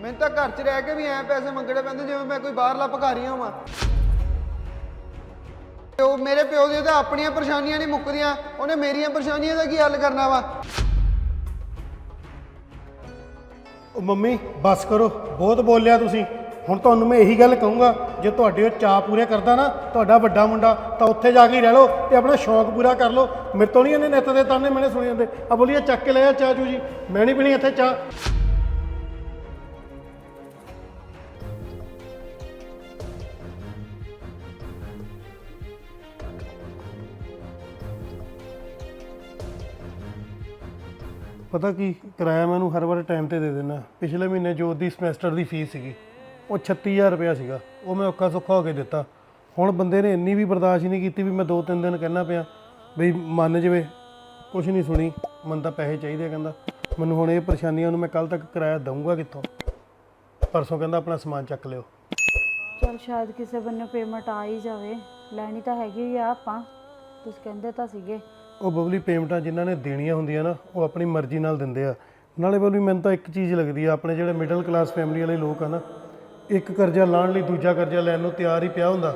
ਮੈਨੂੰ ਤਾਂ ਘਰ 'ਚ ਰਹਿ ਕੇ ਵੀ ਐ ਪੈਸੇ ਮੰਗਣੇ ਪੈਂਦੇ ਜਿਵੇਂ ਮੈਂ ਕੋਈ ਬਾਹਰਲਾ ਭਿਖਾਰੀ ਹੋਵਾਂ। ਤੇ ਉਹ ਮੇਰੇ ਪਿਓ ਦੀਆਂ ਤਾਂ ਆਪਣੀਆਂ ਪਰੇਸ਼ਾਨੀਆਂ ਨਹੀਂ ਮੁੱਕਦੀਆਂ। ਉਹਨੇ ਮੇਰੀਆਂ ਪਰੇਸ਼ਾਨੀਆਂ ਦਾ ਕੀ ਹੱਲ ਕਰਨਾ ਵਾ? ਉਹ ਮੰਮੀ, ਬਸ ਕਰੋ। ਬਹੁਤ ਬੋਲਿਆ ਤੁਸੀਂ। ਹੁਣ ਤੁਹਾਨੂੰ ਮੈਂ ਇਹੀ ਗੱਲ ਕਹੂੰਗਾ, ਜੇ ਤੁਹਾਡੇ ਉਹ ਚਾਹ ਪੂਰੇ ਕਰਦਾ ਨਾ, ਤੁਹਾਡਾ ਵੱਡਾ ਮੁੰਡਾ, ਤਾਂ ਉੱਥੇ ਜਾ ਕੇ ਹੀ ਰਹਿ ਲਓ ਤੇ ਆਪਣਾ ਸ਼ੌਂਕ ਪੂਰਾ ਕਰ ਲਓ। ਮੇਰੇ ਤੋਂ ਨਹੀਂ ਇਹਨੇ ਨਿੱਤ ਦੇ ਤਾਨੇ ਮੈਨੇ ਸੁਣੇ ਜਾਂਦੇ। ਆ ਬੋਲੀਏ, ਚੱਕ ਕੇ ਲੈ ਆ ਚਾਹ ਚੂ ਜੀ। ਮੈਂ ਨਹੀਂ ਪੀਣੀ ਇੱਥੇ ਚਾਹ। ਪਤਾ ਕੀ ਕਿਰਾਇਆ ਮੈਨੂੰ ਹਰ ਵਾਰ ਟਾਈਮ ਤੇ ਦੇ ਦਿੰਦਾ। ਪਿਛਲੇ ਮਹੀਨੇ ਜੋ ਦੀ ਸਮੈਸਟਰ ਦੀ ਫੀਸ ਸੀਗੀ, ਉਹ 36000 ਰੁਪਇਆ ਸੀਗਾ। ਉਹ ਮੈਂ ਔਖਾ ਸੁੱਖਾ ਹੋ ਕੇ ਦਿੱਤਾ। ਹੁਣ ਬੰਦੇ ਨੇ ਇੰਨੀ ਵੀ ਬਰਦਾਸ਼ਤ ਹੀ ਨਹੀਂ ਕੀਤੀ ਵੀ ਮੈਂ ਦੋ ਤਿੰਨ ਦਿਨ ਕਹਿਣਾ ਪਿਆ ਬਈ ਮੰਨ ਜਵੇ ਕੁਝ ਨਹੀਂ ਸੁਣੀ, ਮਨ ਤਾਂ ਪੈਸੇ ਚਾਹੀਦੇ ਆ ਕਹਿੰਦਾ। ਮੈਨੂੰ ਹੁਣ ਇਹ ਪਰੇਸ਼ਾਨੀਆਂ ਨੂੰ ਮੈਂ ਕੱਲ ਤੱਕ ਕਿਰਾਇਆ ਦਊਂਗਾ ਕਿੱਥੋਂ? ਪਰਸੋਂ ਕਹਿੰਦਾ ਆਪਣਾ ਸਮਾਨ ਚੱਕ ਲਿਓ। ਚਲ ਸ਼ਾਇਦ ਕਿਸੇ ਬੰਨੇ ਪੇਮੈਂਟ ਆ ਹੀ ਜਾਵੇ। ਲੈਣੀ ਤਾਂ ਹੈਗੀ ਆ ਆਪਾਂ। ਤੁਸੀਂ ਕਹਿੰਦੇ ਤਾਂ ਸੀਗੇ। ਉਹ ਬਬਲੀ ਪੇਮੈਂਟਾਂ ਜਿਨ੍ਹਾਂ ਨੇ ਦੇਣੀਆਂ ਹੁੰਦੀਆਂ ਨਾ ਉਹ ਆਪਣੀ ਮਰਜ਼ੀ ਨਾਲ ਦਿੰਦੇ ਆ। ਨਾਲੇ ਬਬਲੀ ਮੈਨੂੰ ਤਾਂ ਇੱਕ ਚੀਜ਼ ਲੱਗਦੀ ਆ ਆਪਣੇ ਜਿਹੜੇ ਮਿਡਲ ਕਲਾਸ ਫੈਮਿਲੀ ਵਾਲੇ ਲੋਕ ਆ ਨਾ ਇੱਕ ਕਰਜ਼ਾ ਲਾਣ ਲਈ ਦੂਜਾ ਕਰਜ਼ਾ ਲੈਣ ਨੂੰ ਤਿਆਰ ਹੀ ਪਿਆ ਹੁੰਦਾ।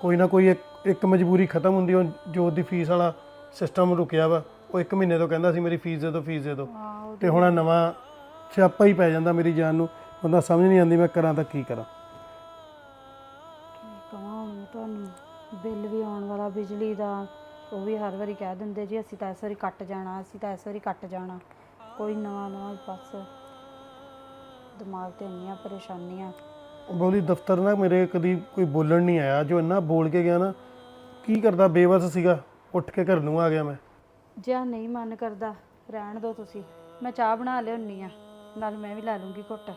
ਕੋਈ ਨਾ ਕੋਈ ਇੱਕ ਇੱਕ ਮਜਬੂਰੀ ਖਤਮ ਹੁੰਦੀ ਉਹ ਜੋ ਦੀ ਫੀਸ ਵਾਲਾ ਸਿਸਟਮ ਰੁਕਿਆ ਵਾ ਉਹ ਇੱਕ ਮਹੀਨੇ ਤੋਂ ਕਹਿੰਦਾ ਸੀ ਮੇਰੀ ਫੀਸ ਦੇ ਦਿਓ ਫੀਸ ਦੇ ਦਿਓ। ਤੇ ਹੁਣ ਆਹ ਨਵਾਂ ਸਿਆਪਾ ਹੀ ਪੈ ਜਾਂਦਾ ਮੇਰੀ ਜਾਨ ਨੂੰ। ਬੰਦਾ ਸਮਝ ਨਹੀਂ ਆਉਂਦੀ ਮੈਂ ਕਰਾਂ ਤਾਂ ਕੀ ਕਰਾਂ। ਕੀ ਕਹਾਂ ਹੁਣ ਤੁਹਾਨੂੰ ਬਿੱਲ ਵੀ ਆਉਣ ਵਾਲਾ ਬਿਜਲੀ ਦਾ ਉਹ ਵੀ ਹਰ ਵਾਰੀ ਕਹਿ ਦਿੰਦੇ ਜੀ ਅਸੀਂ ਤਾਂ ਇਸ ਵਾਰੀ ਕੱਟ ਜਾਣਾ ਅਸੀਂ ਤਾਂ ਇਸ ਵਾਰੀ ਕੱਟ ਜਾਣਾ। ਕੋਈ ਨਵਾਂ ਨਵਾਂ ਬਸ ਦਿਮਾਗ ਤੇ ਇੰਨੀਆਂ ਪਰੇਸ਼ਾਨੀਆਂ। ਬੋਲੀ ਦਫ਼ਤਰ ਨਾ ਮੇਰੇ ਕਦੀ ਕੋਈ ਬੋਲਣ ਨਹੀਂ ਆਇਆ। ਜੋ ਇੰਨਾ ਬੋਲ ਕੇ ਗਿਆ ਨਾ ਕੀ ਕਰਦਾ? ਬੇਵਸ ਸੀਗਾ ਉੱਠ ਕੇ ਘਰ ਨੂੰ ਆ ਗਿਆ ਮੈਂ। ਜੇ ਆਹ ਨਹੀਂ ਮਨ ਕਰਦਾ ਰਹਿਣ ਦਿਓ ਤੁਸੀਂ। ਮੈਂ ਚਾਹ ਬਣਾ ਲਿਆਉਣੀ ਆ ਨਾਲ ਮੈਂ ਵੀ ਲਾ ਲੂੰਗੀ ਘੁੱਟ।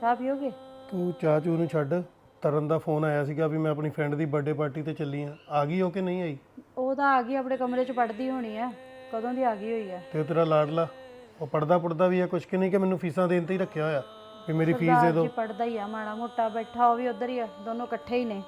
ਚਾਹ ਪੀਓਗੇ? ਤੂੰ ਚਾਹ ਚੂ ਨੂੰ ਛੱਡ। ਤਰਨ ਦਾ ਫੋਨ ਆਇਆ ਸੀਗਾ ਵੀ ਮੈਂ ਆਪਣੀ ਫਰੈਂਡ ਦੀ ਬਰਥਡੇ ਪਾਰਟੀ ਤੇ ਚੱਲੀ ਆ। ਆ ਗਈ ਹੋ ਕਿ ਨਹੀਂ ਆਈ? ਉਹ ਤਾਂ ਆ ਗਈ ਆਪਣੇ ਕਮਰੇ 'ਚ ਪੜਦੀ ਹੋਣੀ ਆ। ਕਦੋਂ ਦੀ ਆ ਗਈ ਹੋਈ ਆ? ਤੇ ਉਹ ਤੇਰਾ ਲਾਡਲਾ। ਉਹ ਪੜਦਾ ਪੜਦਾ ਵੀ ਆ ਕੁਛ ਕਿ ਨਹੀਂ ਕਿ ਮੈਨੂੰ ਫੀਸਾਂ ਦੇਣ ਤੇ ਹੀ ਰੱਖਿਆ ਹੋਇਆ। ਵੀ ਮੇਰੀ ਫੀਸ ਦੇ ਦਿਓ ਪੜਦਾ ਹੀ ਆ ਮਾੜਾ ਮੋਟਾ ਬੈਠਾ ਉਹ ਵੀ ਉਧਰ ਹੀ ਆ ਦੋਨੋਂ ਇਕੱਠੇ ਹੀ ਨੇ।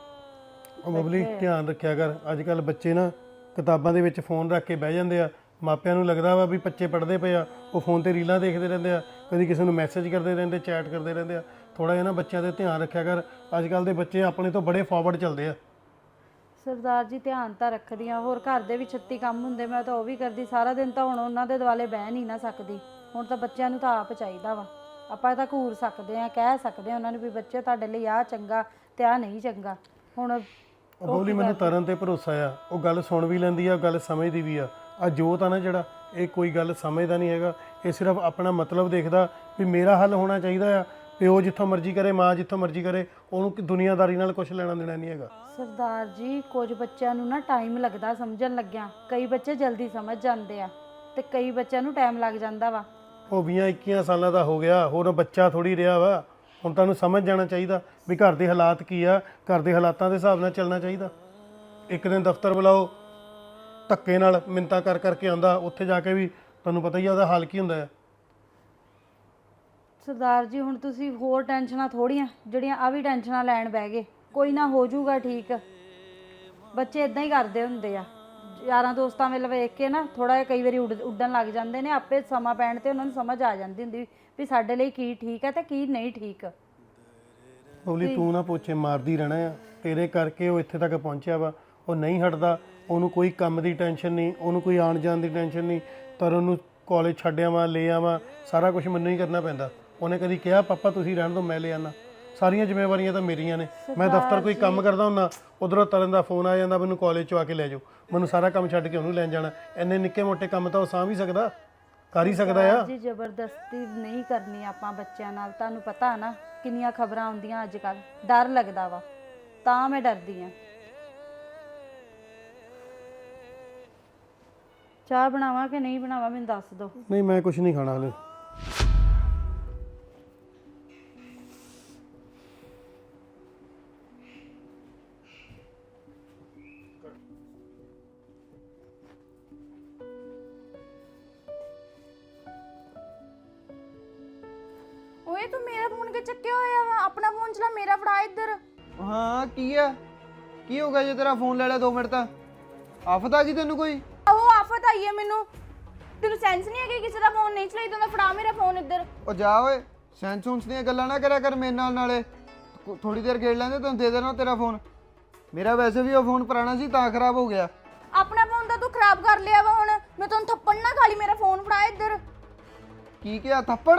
ਉਹ ਬਬਲੀ ਧਿਆਨ ਰੱਖਿਆ ਕਰ। ਅੱਜ ਕੱਲ ਬੱਚੇ ਨਾ ਕਿਤਾਬਾਂ ਦੇ ਵਿੱਚ ਫੋਨ ਰੱਖ ਕੇ ਬਹਿ ਜਾਂਦੇ ਆ। ਮਾਪਿਆਂ ਨੂੰ ਲੱਗਦਾ ਵਾ ਵੀ ਬੱਚੇ ਪੜ੍ਹਦੇ ਪਏ ਆ ਉਹ ਫੋਨ ਤੇ ਰੀਲਾਂ ਦੇਖਦੇ ਰਹਿੰਦੇ ਆ ਕਦੀ ਕਿਸੇ ਨੂੰ ਮੈਸੇਜ ਕਰਦੇ ਰਹਿੰਦੇ ਚੈਟ ਕਰਦੇ ਰਹਿੰਦੇ ਆ। ਥੋੜਾ ਜਿਹਾ ਨਾ ਬੱਚਿਆਂ ਤੇ ਧਿਆਨ ਰੱਖਿਆ ਕਰ। ਅੱਜ ਕੱਲ ਦੇ ਬੱਚੇ ਆਪਣੇ ਤੋਂ ਬੜੇ ਫਾਰਵਰਡ ਚੱਲਦੇ ਆ। ਸਰਦਾਰ ਜੀ ਧਿਆਨ ਤਾਂ ਰੱਖਦੀਆਂ ਹੋਰ ਘਰ ਦੇ ਵੀ 36 ਕੰਮ ਹੁੰਦੇ ਮੈਂ ਤਾਂ ਉਹ ਵੀ ਕਰਦੀ। ਸਾਰਾ ਦਿਨ ਤਾਂ ਹੁਣ ਉਹਨਾਂ ਦੇ ਦੁਆਲੇ ਬਹਿ ਨਹੀਂ ਨਾ ਸਕਦੀ। ਹੁਣ ਤਾਂ ਬੱਚਿਆਂ ਨੂੰ ਤਾਂ ਆਪ ਚਾਹੀਦਾ ਵਾ। ਆਪਾਂ ਤਾਂ ਘੂਰ ਸਕਦੇ ਆ ਕਹਿ ਸਕਦੇ ਆ ਉਹਨਾਂ ਨੂੰ ਵੀ ਬੱਚੇ ਤੁਹਾਡੇ ਲਈ ਆ ਚੰਗਾ ਤੇ ਆ ਨਹੀਂ ਚੰਗਾ। ਹੁਣ ਉਹ ਬੋਲੀ ਮੈਨੂੰ ਤਰਨ ਤੇ ਭਰੋਸਾ ਆ। ਉਹ ਗੱਲ ਸੁਣ ਵੀ ਲੈਂਦੀ ਆ ਗੱਲ ਸਮਝਦੀ ਵੀ ਆ। ਆ ਜੋਤ ਆ ਨਾ ਜਿਹੜਾ ਇਹ ਕੋਈ ਗੱਲ ਸਮਝਦਾ ਨਹੀਂ ਹੈਗਾ। ਇਹ ਸਿਰਫ ਆਪਣਾ ਮਤਲਬ ਦੇਖਦਾ ਵੀ ਮੇਰਾ ਹੱਲ ਹੋਣਾ ਚਾਹੀਦਾ ਆ। ਪਿਓ ਜਿੱਥੋਂ ਮਰਜ਼ੀ ਕਰੇ ਮਾਂ ਜਿੱਥੋਂ ਮਰਜ਼ੀ ਕਰੇ ਉਹਨੂੰ ਕਿ ਦੁਨੀਆਦਾਰੀ ਨਾਲ ਕੁਝ ਲੈਣਾ ਦੇਣਾ ਨਹੀਂ ਹੈਗਾ। ਸਰਦਾਰ ਜੀ ਕੁਝ ਬੱਚਿਆਂ ਨੂੰ ਨਾ ਟਾਈਮ ਲੱਗਦਾ ਸਮਝਣ ਲੱਗਿਆ। ਕਈ ਬੱਚੇ ਜਲਦੀ ਸਮਝ ਜਾਂਦੇ ਆ ਤੇ ਕਈ ਬੱਚਿਆਂ ਨੂੰ ਟਾਈਮ ਲੱਗ ਜਾਂਦਾ ਵਾ। ਉਹ 20 21 ਸਾਲਾਂ ਦਾ ਹੋ ਗਿਆ ਹੋਰ ਬੱਚਾ ਥੋੜੀ ਰਿਹਾ ਵਾ। ਹੁਣ ਤੁਹਾਨੂੰ ਸਮਝ ਜਾਣਾ ਚਾਹੀਦਾ ਵੀ ਘਰ ਦੇ ਹਾਲਾਤ ਕੀ ਆ ਘਰ ਦੇ ਹਾਲਾਤਾਂ ਦੇ ਹਿਸਾਬ ਨਾਲ ਚੱਲਣਾ ਚਾਹੀਦਾ। ਇੱਕ ਦਿਨ ਦਫ਼ਤਰ ਬੁਲਾਓ ਧੱਕੇ ਨਾਲ ਮਿੰਤਾ ਕਰ ਕਰਕੇ ਆਂਦਾ ਉੱਥੇ ਜਾ ਕੇ ਵੀ ਤੁਹਾਨੂੰ ਪਤਾ ਹੀ ਆ ਉਹਦਾ ਹਾਲ ਕੀ ਹੁੰਦਾ ਆ। ਸਰਦਾਰ ਜੀ, ਹੁਣ ਤੁਸੀਂ ਹੋਰ ਟੈਨਸ਼ਨਾਂ ਥੋੜੀਆਂ ਜਿਹੜੀਆਂ ਆ ਵੀ ਟੈਨਸ਼ਨਾਂ ਲੈਣ ਬਹਿ ਗਏ। ਕੋਈ ਨਾ ਹੋ ਜਾਊਗਾ ਠੀਕ। ਬੱਚੇ ਇਦਾਂ ਹੀ ਕਰਦੇ ਹੁੰਦੇ ਆ। ਯਾਰਾਂ ਦੋਸਤਾਂ ਵੱਲ ਵੇਖ ਕੇ ਨਾ ਥੋੜਾ ਜਿਹਾ ਕਈ ਵਾਰੀ ਉੱਡ- ਉੱਡਣ ਲੱਗ ਜਾਂਦੇ ਨੇ, ਆਪੇ ਸਮਾਂ ਪੈਣ ਤੇ ਉਹਨਾਂ ਨੂੰ ਸਮਝ ਆ ਜਾਂਦੀ ਹੁੰਦੀ ਵੀ ਸਾਡੇ ਲਈ ਕੀ ਠੀਕ ਹੈ ਤੇ ਕੀ ਨਹੀਂ ਠੀਕ। ਬੋਲੀ ਤੂੰ ਨਾ ਪੋਚੇ ਮਾਰਦੀ ਰਹਿਣਾ ਆ। ਤੇਰੇ ਕਰਕੇ ਉਹ ਇੱਥੇ ਤੱਕ ਪਹੁੰਚਿਆ ਵਾ। ਉਹ ਨਹੀਂ ਹਟਦਾ। ਉਹਨੂੰ ਕੋਈ ਕੰਮ ਦੀ ਟੈਨਸ਼ਨ ਨਹੀਂ, ਉਹਨੂੰ ਕੋਈ ਆਣ ਜਾਣ ਦੀ ਟੈਨਸ਼ਨ ਨਹੀਂ। ਪਰ ਉਹਨੂੰ ਕਾਲਜ ਛੱਡਿਆ ਵਾ ਲੈ ਆਵਾਂ, ਸਾਰਾ ਕੁਝ ਮੈਨੂੰ ਹੀ ਕਰਨਾ ਪੈਂਦਾ। ਉਹਨੇ ਕਦੀ ਕਿਹਾ ਪਾਪਾ ਤੁਸੀਂ ਰਹਿਣ ਦਿਓ ਮੈਂ ਲੈ ਆਣਾ ਸਾਰੀਆਂ ਜ਼ਿੰਮੇਵਾਰੀਆਂ ਤਾਂ ਮੇਰੀਆਂ ਨੇ। ਮੈਂ ਦਫ਼ਤਰ ਕੋਈ ਕੰਮ ਕਰਦਾ ਹੁੰਦਾ ਉਧਰੋਂ ਤਰਨ ਦਾ ਫੋਨ ਆ ਜਾਂਦਾ ਮੈਨੂੰ ਕਾਲਜ ਚੋਂ ਆ ਕੇ ਲੈ ਜਾਓ। ਮੈਨੂੰ ਸਾਰਾ ਕੰਮ ਛੱਡ ਕੇ ਉਹਨੂੰ ਲੈਣ ਜਾਣਾ। ਇੰਨੇ ਨਿੱਕੇ ਮੋਟੇ ਕੰਮ ਤਾਂ ਉਹ ਸਾਂਭ ਹੀ ਸਕਦਾ ਕਰ ਹੀ ਸਕਦਾ ਆ। ਜੀ ਜ਼ਬਰਦਸਤੀ ਨਹੀਂ ਕਰਨੀ ਆਪਾਂ ਬੱਚਿਆਂ ਨਾਲ। ਤੁਹਾਨੂੰ ਪਤਾ ਨਾ ਕਿੰਨੀਆਂ ਖਬਰਾਂ ਆਉਂਦੀਆਂ ਅੱਜ ਕੱਲ ਡਰ ਲੱਗਦਾ ਵਾ। ਤਾਂ ਮੈਂ ਡਰਦੀ ਆ। ਚਾਹ ਬਣਾਵਾਂ ਕਿ ਨਹੀਂ ਬਣਾਵਾਂ? ਮੈਨੂੰ ਦੱਸ ਦਿਓ। ਨਹੀਂ ਮੈਂ ਕੁਝ ਨਹੀਂ ਖਾਣਾ ਹਲੇ। ਓਏ ਤੂੰ ਮੇਰਾ ਫੋਨ ਕਿ ਚੱਕਿਆ ਹੋਇਆ ਵਾ? ਆਪਣਾ ਫੋਨ ਚਲਾ ਮੇਰਾ ਫੜਾ ਇੱਧਰ। ਹਾਂ ਕੀ ਆ? ਕੀ ਹੋ ਗਿਆ ਜੇ ਤੇਰਾ ਫੋਨ ਲੈ ਲਿਆ 2 ਮਿੰਟ ਤਾਂ? ਆਫਤ ਆ ਗਈ ਤੈਨੂੰ ਕੋਈ? ਉਹ ਆਫਤ ਆਈ ਹੈ ਮੈਨੂੰ। ਤੈਨੂੰ ਸੈਂਸ ਨਹੀਂ ਹੈ ਕਿ ਕਿਸੇ ਦਾ ਫੋਨ ਨਹੀਂ ਚਲਾਈ ਤਾਂ ਫੜਾ ਮੇਰਾ ਫੋਨ ਇੱਧਰ। ਉਹ ਜਾ ਓਏ ਸੈਂਸੂਨਸ ਦੀਆਂ ਗੱਲਾਂ ਨਾ ਕਰਿਆ ਕਰ ਮੇਰੇ ਨਾਲ ਨਾਲੇ। ਥੋੜੀ ਦੇਰ ਖੇਡ ਲੈਂਦੇ ਤੈਨੂੰ ਦੇ ਦੇਣਾ ਤੇਰਾ ਫੋਨ। ਮੇਰਾ ਵੈਸੇ ਵੀ ਉਹ ਫੋਨ ਪੁਰਾਣਾ ਸੀ ਤਾਂ ਖਰਾਬ ਹੋ ਗਿਆ। ਆਪਣਾ ਫੋਨ ਤਾਂ ਤੂੰ ਖਰਾਬ ਕਰ ਲਿਆ ਵਾ ਹੁਣ। ਮੈਂ ਤੈਨੂੰ ਥੱਪੜ ਨਾ ਖਾਲੀ ਮੇਰਾ ਫੋਨ ਫੜਾ ਇੱਧਰ। ਕੀ ਕਿਹਾ ਥੱਪੜ?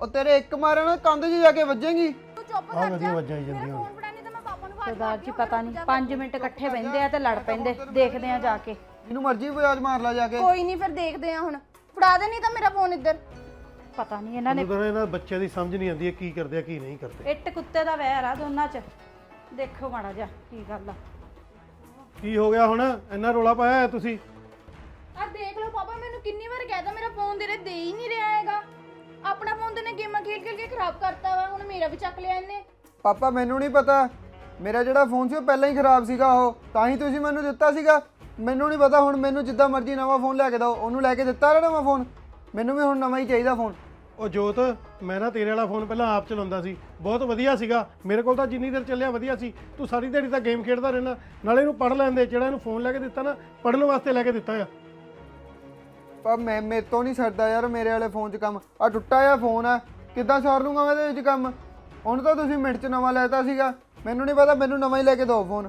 ਉਹ ਤੇਰੇ ਇੱਕ ਮਾਰਨ ਨਾਲ ਕੰਧ 'ਚ ਜਾ ਕੇ ਵੱਜੇਗੀ। ਤੂੰ ਚੁੱਪ ਆਹ ਕਰ ਜਾ ਵੱਜਾਂ ਹੀ ਮੇਰਾ ਜਾਂਦੀਆਂ ਫੋਨ ਫੜਾ ਨਹੀਂ ਤਾਂ ਮੈਂ ਪਾਪਾ ਨੂੰ ਆਵਾਜ਼ ਸਰਦਾਰ ਜੀ ਪਤਾ ਨਹੀਂ 5 ਮਿੰਟ ਇਕੱਠੇ ਬਹਿੰਦੇ ਆ ਤੇ ਲੜ ਪੈਂਦੇ ਦੇਖਦੇ ਆ ਜਾ ਕੇ। ਇਹਨੂੰ ਮਰਜ਼ੀ ਵਿਆਜ ਮਾਰ ਲਾ ਜਾ ਕੇ। ਕੋਈ ਨਹੀਂ ਫਿਰ ਦੇਖਦੇ ਆ ਹੁਣ। ਫੜਾ ਦੇ ਨਹੀਂ ਤਾਂ ਮੇਰਾ ਫੋਨ ਇੱਧਰ। ਪਤਾ ਨਹੀਂ ਇਹਨਾਂ ਨੇ ਮੈਨੂੰ ਤਾਂ ਇਹਨਾਂ ਬੱਚਿਆਂ ਦੀ ਸਮਝ ਨਹੀਂ ਆਉਂਦੀ ਹੈ ਕੀ ਕਰਦੇ ਆ ਕੀ ਨਹੀਂ ਕਰਦੇ। ਇੱਟ ਕੁੱਤੇ ਦਾ ਵੈਰ ਆ ਦੋਨਾਂ 'ਚ। ਦੇਖੋ ਮਾੜਾ ਜਿਹਾ ਕੀ ਗੱਲ ਆ। ਕੀ ਹੋ ਗਿਆ ਹੁਣ? ਇੰਨਾ ਰੋਲਾ ਪਾਇਆ ਹੈ ਤੁਸੀਂ? ਆ ਦੇਖ ਲਓ ਪਾਪਾ ਮੈਨੂੰ ਕਿੰਨੀ ਵਾਰ ਕਹਿਤਾ ਮੇਰਾ ਫੋਨ ਤੇਰੇ ਦੇ ਹੀ ਨਹੀਂ ਰਿਹਾ ਹੈਗਾ। ਆਪਣਾ ਫੋਨ ਤੇ ਨੇ ਗੇਮਾਂ ਖੇਡ ਖੇਡ ਕੇ ਖਰਾਬ ਕਰਤਾ ਵਾ ਹੁਣ ਮੇਰਾ ਵੀ ਚੱਕ ਲਿਆ ਇਹਨੇ। ਪਾਪਾ ਮੈਨੂੰ ਨਹੀਂ ਪਤਾ। ਮੇਰਾ ਜਿਹੜਾ ਫੋਨ ਸੀ ਉਹ ਪਹਿਲਾਂ ਹੀ ਖਰਾਬ ਸੀਗਾ ਉਹ। ਤਾਂ ਹੀ ਤੁਸੀਂ ਮੈਨੂੰ ਦਿੱਤਾ ਸੀਗਾ। ਮੈਨੂੰ ਨਹੀਂ ਪਤਾ ਹੁਣ ਮੈਨੂੰ ਜਿੱਦਾਂ ਮਰਜ਼ੀ ਨਵਾਂ ਫੋਨ ਲੈ ਕੇ ਦਿਓ। ਉਹਨੂੰ ਲੈ ਕੇ ਦਿੱਤਾ ਨਾ ਨਵਾਂ ਫੋਨ ਮੈਨੂੰ ਵੀ ਹੁਣ ਨਵਾਂ ਹੀ ਚਾਹੀਦਾ ਫੋਨ ਉਹ ਜੋਤ ਮੈਂ ਨਾ ਤੇਰੇ ਵਾਲਾ ਫੋਨ ਪਹਿਲਾਂ ਆਪ ਚਲਾਉਂਦਾ ਸੀ। ਬਹੁਤ ਵਧੀਆ ਸੀਗਾ। ਮੇਰੇ ਕੋਲ ਤਾਂ ਜਿੰਨੀ ਦੇਰ ਚੱਲਿਆ ਵਧੀਆ ਸੀ। ਤੂੰ ਸਾਰੀ ਦਿਹਾੜੀ ਤਾਂ ਗੇਮ ਖੇਡਦਾ ਰਹਿਣਾ। ਨਾਲੇ ਇਹਨੂੰ ਪੜ੍ਹ ਲੈਂਦੇ ਜਿਹੜਾ ਇਹਨੂੰ ਫੋਨ ਲੈ ਕੇ ਦਿੱਤਾ ਨਾ ਪੜ੍ਹਨ ਵਾਸਤੇ ਲੈ ਕੇ ਦਿੱਤਾ ਆ। ਪਰ ਮੈਂ ਮੇਰੇ ਤੋਂ ਨਹੀਂ ਸਰਦਾ ਯਾਰ ਮੇਰੇ ਵਾਲੇ ਫੋਨ 'ਚ ਕੰਮ। ਆ ਟੁੱਟਾ ਜਿਹਾ ਫੋਨ ਆ। ਕਿੱਦਾਂ ਸਾਰ ਲੂੰਗਾ ਮੈਂ ਇਹਦੇ ਵਿੱਚ ਕੰਮ? ਹੁਣ ਤਾਂ ਤੁਸੀਂ ਮਿੰਟ 'ਚ ਨਵਾਂ ਲੈਤਾ ਸੀਗਾ। ਮੈਨੂੰ ਨਹੀਂ ਪਤਾ ਮੈਨੂੰ ਨਵਾਂ ਹੀ ਲੈ ਕੇ ਦਿਓ ਫੋਨ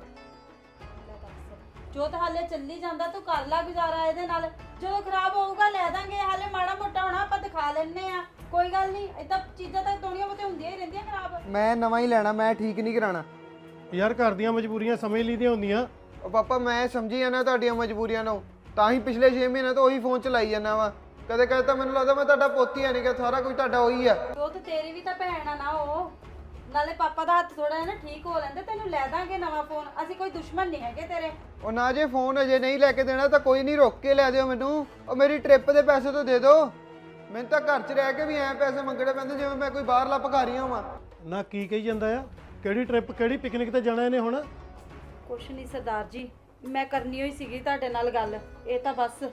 ਜੋ ਤਾਂ ਹਾਲੇ ਚੱਲੀ ਜਾਂਦਾ ਤੂੰ ਕਰ ਲਾ ਗੁਜ਼ਾਰਾ ਇਹਦੇ ਨਾਲ। ਜਦੋਂ ਖਰਾਬ ਹੋਊਗਾ ਲੈ ਦਾਂਗੇ ਹਾਲੇ ਮਾੜਾ ਮੋਟਾ ਹੋਣਾ ਆਪਾਂ ਦਿਖਾ ਲੈਣੇ ਆ ਕੋਈ ਗੱਲ ਨਹੀਂ ਇਦਾਂ ਚੀਜ਼ਾਂ ਤਾਂ ਦੁਨੀਆ ਵਿੱਚ ਹੁੰਦੀਆਂ ਹੀ ਰਹਿੰਦੀਆਂ ਖਰਾਬ। ਮੈਂ ਨਵਾਂ ਹੀ ਲੈਣਾ ਮੈਂ ਠੀਕ ਨਹੀਂ ਕਰਾਣਾ ਯਾਰ ਘਰ ਦੀਆਂ ਮਜਬੂਰੀਆਂ ਸਮਝ ਲਈਦੀਆਂ ਹੁੰਦੀਆਂ। ਉਹ ਪਾਪਾ ਮੈਂ ਸਮਝੀ ਜਾਣਾ ਤੁਹਾਡੀਆਂ ਮਜਬੂਰੀਆਂ ਨੂੰ। ਤਾਂ ਹੀ ਪਿਛਲੇ 6 ਮਹੀਨੇ ਤੋਂ ਉਹੀ ਫੋਨ ਚਲਾਈ ਜਾਂਦਾ ਵਾ। ਕਦੇ ਕਦੇ ਤਾਂ ਮੈਨੂੰ ਲੱਗਦਾ ਮੈਂ ਤੁਹਾਡਾ ਪੋਤੀ ਆ ਨਹੀਂ ਕਿ ਸਾਰਾ ਕੁਝ ਤੁਹਾਡਾ ਉਹੀ ਆ। ਜੋ ਤੇ ਤੇਰੀ ਵੀ ਤਾਂ ਭੈਣ ਆ ਨਾ ਉਹ। ਨਾਲੇ ਪਾਪਾ ਦਾ ਹੱਥ ਥੋੜਾ ਜਿਹਾ ਨਾ ਠੀਕ ਹੋ ਲੈਂਦੇ ਤੈਨੂੰ ਲੈ ਦਾਂਗੇ ਨਵਾਂ ਫੋਨ। ਅਸੀਂ ਕੋਈ ਦੁਸ਼ਮਣ ਨਹੀਂ ਹੈਗੇ ਤੇਰੇ। ਉਹ ਨਾ ਜੇ ਫੋਨ ਅਜੇ ਨਹੀਂ ਲੈ ਕੇ ਦੇਣਾ ਤਾਂ ਕੋਈ ਨਹੀਂ ਰੋਕ ਕੇ ਲੈ ਦਿਓ ਮੈਨੂੰ। ਉਹ ਮੇਰੀ ਟ੍ਰਿਪ ਦੇ ਪੈਸੇ ਤਾਂ ਦੇ ਦਿਓ। ਮੈਨੂੰ ਤਾਂ ਘਰ 'ਚ ਰਹਿ ਕੇ ਵੀ ਐਂ ਪੈਸੇ ਮੰਗਣੇ ਪੈਂਦੇ ਜਿਵੇਂ ਮੈਂ ਕੋਈ ਬਾਹਰਲਾ ਭਿਖਾਰੀ ਹਾਂ ਨਾ ਕੀ ਕਹੀ ਜਾਂਦਾ ਆ? ਕਿਹੜੀ ਟ੍ਰਿਪ ਕਿਹੜੀ ਪਿਕਨਿਕ ਤੇ ਜਾਣਾ ਇਹਨੇ ਹੁਣ? ਕੁਛ ਨਹੀਂ ਸਰਦਾਰ ਜੀ ਮੈਂ ਕਰਨੀ ਹੋਈ ਸੀਗੀ ਤੁਹਾਡੇ ਨਾਲ ਗੱਲ ਇਹ ਤਾਂ ਬਸ।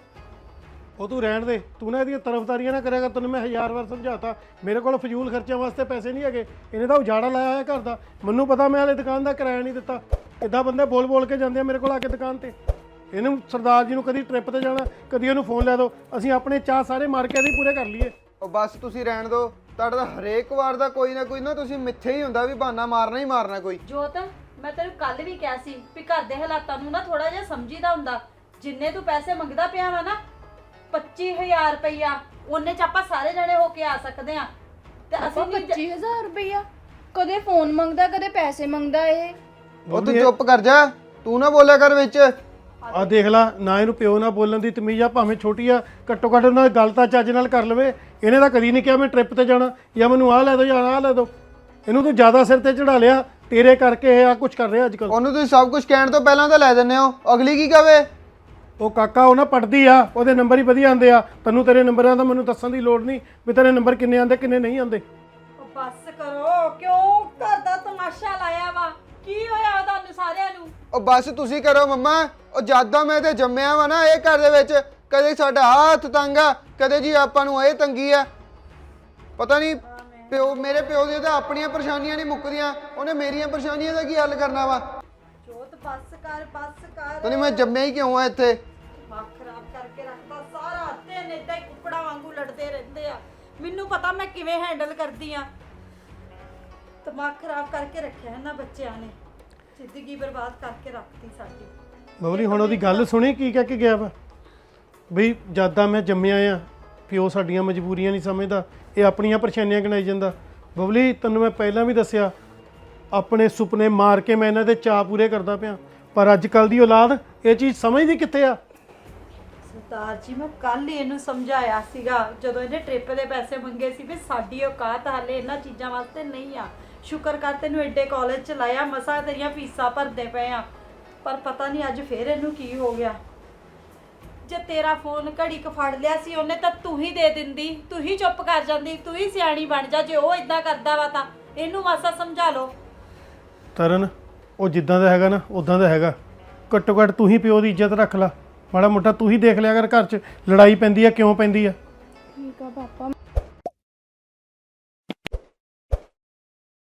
ਉਹ ਤੂੰ ਰਹਿਣ ਦੇ ਤੂੰ ਨਾ ਇਹਦੀਆਂ ਤਰਫਦਾਰੀਆਂ ਨਾ ਕਰਿਆ ਕਰ ਤੈਨੂੰ ਮੈਂ ਹਜ਼ਾਰ ਵਾਰ ਸਮਝਾਤਾ। ਮੇਰੇ ਕੋਲ ਫਜ਼ੂਲ ਖਰਚਿਆਂ ਵਾਸਤੇ ਪੈਸੇ ਨਹੀਂ ਹੈਗੇ ਇਹਨੇ ਤਾਂ ਉਜਾੜਾ ਲਾਇਆ ਹੋਇਆ ਘਰ ਦਾ। ਮੈਨੂੰ ਪਤਾ ਮੈਂ ਹਲੇ ਦੁਕਾਨ ਦਾ ਕਿਰਾਇਆ ਨਹੀਂ ਦਿੱਤਾ। ਇਦਾਂ ਬੰਦੇ ਬੋਲ ਬੋਲ ਕੇ ਜਾਂਦੇ ਆ ਮੇਰੇ ਕੋਲ ਆ ਕੇ ਦੁਕਾਨ ਤੇ? ਇਹਨੂੰ ਸਰਦਾਰ ਜੀ ਨੂੰ ਕਦੀ ਟ੍ਰਿਪ ਤੇ ਜਾਣਾ ਕਦੀ ਉਹਨੂੰ ਫੋਨ ਲੈ ਦਿਓ ਅਸੀਂ ਆਪਣੇ ਚਾਹ ਸਾਰੇ ਮਾਰ ਕੇ ਇਹਦੀ ਪੂਰੇ ਕਰ ਲਈਏ। ਉਹ ਬਸ ਤੁਸੀਂ ਰਹਿਣ ਦਿਓ ਤੁਹਾਡਾ ਤਾਂ ਹਰੇਕ ਵਾਰ ਦਾ ਕੋਈ ਨਾ ਕੋਈ ਨਾ ਤੁਸੀਂ ਮਿੱਥੇ ਹੀ ਹੁੰਦਾ ਵੀ ਬਹਾਨਾ ਮਾਰਨਾ ਹੀ ਮਾਰਨਾ ਕੋਈ। ਜੋਤ ਮੈਂ ਤੈਨੂੰ ਕੱਲ ਵੀ ਕਿਹਾ ਸੀ ਵੀ ਘਰ ਦੇ ਹਾਲਾਤਾਂ ਨੂੰ ਨਾ ਥੋੜਾ ਜਿਹਾ ਸਮਝੀਦਾ ਹੁੰਦਾ। ਜਿੰਨੇ ਤੂੰ ਪੈਸੇ ਮੰਗਦਾ ਪਿਆ ਵਾ ਨਾ 25000 ਰੁਪਈਆ ਉਹਨੇ ਚ ਆਪਾਂ ਸਾਰੇ ਜਣੇ ਹੋ ਕੇ ਆ ਸਕਦੇ ਆ ਤੇ ਅਸੀਂ ਨਹੀਂ 25000 ਰੁਪਇਆ ਕਦੇ ਫੋਨ ਮੰਗਦਾ ਕਦੇ ਪੈਸੇ ਮੰਗਦਾ ਇਹ? ਉਹ ਤੂੰ ਚੁੱਪ ਕਰ ਜਾ ਤੂੰ ਨਾ ਬੋਲਿਆ ਕਰ ਵਿੱਚ। ਆ ਦੇਖ ਲੈ ਨਾ ਇਹਨੂੰ ਪਿਓ ਨਾਲ ਬੋਲਣ ਦੀ ਤਮੀਜ਼ ਆ ਭਾਵੇਂ ਛੋਟੀ ਆ ਘੱਟੋ ਘੱਟ ਉਹਨਾਂ ਨਾਲ ਗੱਲ ਤਾਂ ਚੱਜ ਨਾਲ ਕਰ ਲਵੇ। ਇਹਨੇ ਤਾਂ ਕਦੀ ਨਹੀਂ ਕਿਹਾ ਮੈਂ ਟ੍ਰਿਪ ਤੇ ਜਾਣਾ ਜਾਂ ਮੈਨੂੰ ਆਹ ਲੈ ਦਿਓ ਜਾਂ ਆਹ ਲੈ ਦਿਓ ਇਹਨੂੰ ਤੂੰ ਜ਼ਿਆਦਾ ਸਿਰ ਤੇ ਚੜਾ ਲਿਆ ਤੇਰੇ ਕਰਕੇ ਇਹ ਆ ਕੁਝ ਕਰ ਰਿਹਾ ਅੱਜ ਕੱਲ੍ਹ। ਉਹਨੂੰ ਤੁਸੀਂ ਸਭ ਕੁਝ ਕਹਿਣ ਤੋਂ ਪਹਿਲਾਂ ਤਾਂ ਲੈ ਦਿੰਦੇ ਹੋ। ਅਗਲੀ ਕੀ ਕਵੇ? ਉਹ ਕਾਕਾ ਉਹ ਨਾ ਪੜਦੀ ਆ ਉਹਦੇ ਨੰਬਰ ਹੀ ਵਧੀਆ ਆਉਂਦੇ ਆ। ਤੈਨੂੰ ਤੇਰੇ ਨੰਬਰਾਂ ਦਾ ਮੈਨੂੰ ਦੱਸਣ ਦੀ ਲੋੜ ਨਹੀਂ ਵੀ ਤੇਰੇ ਨੰਬਰ ਕਿੰਨੇ ਆਉਂਦੇ ਕਿੰਨੇ ਨਹੀਂ ਆਉਂਦੇ। ਉਹ ਬੱਸ ਕਰੋ ਕਿਉਂ ਘਰ ਦਾ ਤਮਾਸ਼ਾ ਲਾਇਆ ਵਾ? ਕੀ ਹੋਇਆ ਤੁਹਾਨੂੰ ਸਾਰਿਆਂ ਨੂੰ? ਉਹ ਬਸ ਤੁਸੀਂ ਕਰੋ ਮੰਮਾ ਉਹ ਜਾਦਾ ਮੈਂ ਤੇ ਜੰਮਿਆ ਵਾ ਨਾ ਇਹ ਘਰ ਦੇ ਵਿੱਚ ਕਦੇ ਸਾਡਾ ਹੱਥ ਤੰਗ ਆ ਕਦੇ ਜੀ ਆਪਾਂ ਨੂੰ ਇਹ ਤੰਗੀ ਆ। ਪਤਾ ਨਹੀਂ ਪਿਓ ਮੇਰੇ ਪਿਓ ਦੀਆਂ ਤਾਂ ਆਪਣੀਆਂ ਪਰੇਸ਼ਾਨੀਆਂ ਨਹੀਂ ਮੁੱਕਦੀਆਂ। ਉਹਨੇ ਮੇਰੀਆਂ ਪਰੇਸ਼ਾਨੀਆਂ ਦਾ ਕੀ ਹੱਲ ਕਰਨਾ ਵਾ? ਜੋਤ ਬੱਸ ਕਰ ਬੱਸ ਕਰ। ਤਾਂ ਨਹੀਂ ਮੈਂ ਜੰਮਿਆ ਹੀ ਕਿਉਂ ਆ ਇੱਥੇ? ਦਿਮਾਗ ਖਰਾਬ ਕਰਕੇ ਰੱਖਦਾ ਸਾਰਾ ਦਿਨ ਏਦਾਂ ਹੀ ਕੁੱਕੜਾ ਵਾਂਗੂ ਲੜਦੇ ਰਹਿੰਦੇ ਆ। ਮੈਨੂੰ ਪਤਾ ਮੈਂ ਕਿਵੇਂ ਹੈਂਡਲ ਕਰਦੀ ਆ। ਦਿਮਾਗ ਖਰਾਬ ਕਰਕੇ ਰੱਖਿਆ ਇਹਨਾਂ ਬੱਚਿਆਂ ਨੇ। ਜ਼ਿੰਦਗੀ ਬਰਬਾਦ ਕਰਕੇ ਰੱਖਤੀ ਸਾਡੀ। ਬਬਲੀ ਹੁਣ ਉਹਦੀ ਗੱਲ ਸੁਣੀ ਕੀ ਕਹਿ ਕੇ ਗਿਆ ਵਾ? ਬਈ ਜਾਦਾ ਮੈਂ ਜੰਮਿਆ ਆ ਵੀ ਉਹ ਸਾਡੀਆਂ ਮਜਬੂਰੀਆਂ ਨਹੀਂ ਸਮਝਦਾ, ਇਹ ਆਪਣੀਆਂ ਪਰੇਸ਼ਾਨੀਆਂ ਗਿਣਾਈ ਜਾਂਦਾ। ਬਬਲੀ, ਤੈਨੂੰ ਮੈਂ ਪਹਿਲਾਂ ਵੀ ਦੱਸਿਆ, ਆਪਣੇ ਸੁਪਨੇ ਮਾਰ ਕੇ ਮੈਂ ਇਹਨਾਂ ਦੇ ਚਾਅ ਪੂਰੇ ਕਰਦਾ ਪਿਆ। ਪਰ ਅੱਜ ਕੱਲ ਦੀ ਔਲਾਦ, ਇਹ ਚੀਜ਼ ਸਮਝਦੀ ਕਿੱਥੇ ਆ? ਸਰਦਾਰ ਜੀ, ਮੈਂ ਕੱਲ ਹੀ ਇਹਨੂੰ ਸਮਝਾਇਆ ਸੀਗਾ, ਜਦੋਂ ਇਹਨੇ ਟ੍ਰਿਪ ਦੇ ਪੈਸੇ ਮੰਗੇ ਸੀ ਵੀ ਸਾਡੀ ਔਕਾਤ ਹਾਲੇ ਇਹਨਾਂ ਚੀਜ਼ਾਂ ਵਾਸਤੇ ਨਹੀਂ ਆ। ਸ਼ੁਕਰ ਕਰ ਤੈਨੂੰ ਐਡੇ ਕਾਲਜ ਚ ਲਾਇਆ, ਮਸਾ ਤੇਰੀਆਂ ਫੀਸਾਂ ਭਰਦੇ ਪਏ ਆ। ਪਰ ਪਤਾ ਨਹੀਂ ਅੱਜ ਫੇਰ ਇਹਨੂੰ ਕੀ ਹੋ ਗਿਆ। ਜੇ ਤੇਰਾ ਫੋਨ ਘੜੀ ਕ ਫੜ ਲਿਆ ਸੀ ਉਹਨੇ ਤਾਂ ਤੂੰ ਹੀ ਦੇ ਦਿੰਦੀ ਤੂੰ ਹੀ ਚੁੱਪ ਕਰ ਜਾਂਦੀ ਤੂੰ ਹੀ ਸਿਆਣੀ ਬਣ ਜਾ ਜੇ ਉਹ ਇਦਾਂ ਕਰਦਾ ਵਾ ਤਾਂ। ਇਹਨੂੰ ਮਾਸਾ ਸਮਝਾ ਲਓ। ਤਰਨ ਉਹ ਜਿੱਦਾਂ ਦਾ ਹੈਗਾ ਨਾ ਉਦਾਂ ਦਾ ਹੈਗਾ। ਘੱਟੋ ਘੱਟ ਤੂੰ ਹੀ ਪਿਓ ਦੀ ਇੱਜ਼ਤ ਰੱਖ ਲੈ। ਮਾੜਾ ਮੋਟਾ ਤੂੰ ਹੀ ਦੇਖ ਲਿਆ ਕਰ ਘਰ 'ਚ ਲੜਾਈ ਪੈਂਦੀ ਆ ਕਿਉਂ ਪੈਂਦੀ ਆ? ਠੀਕ ਆ ਪਾਪਾ।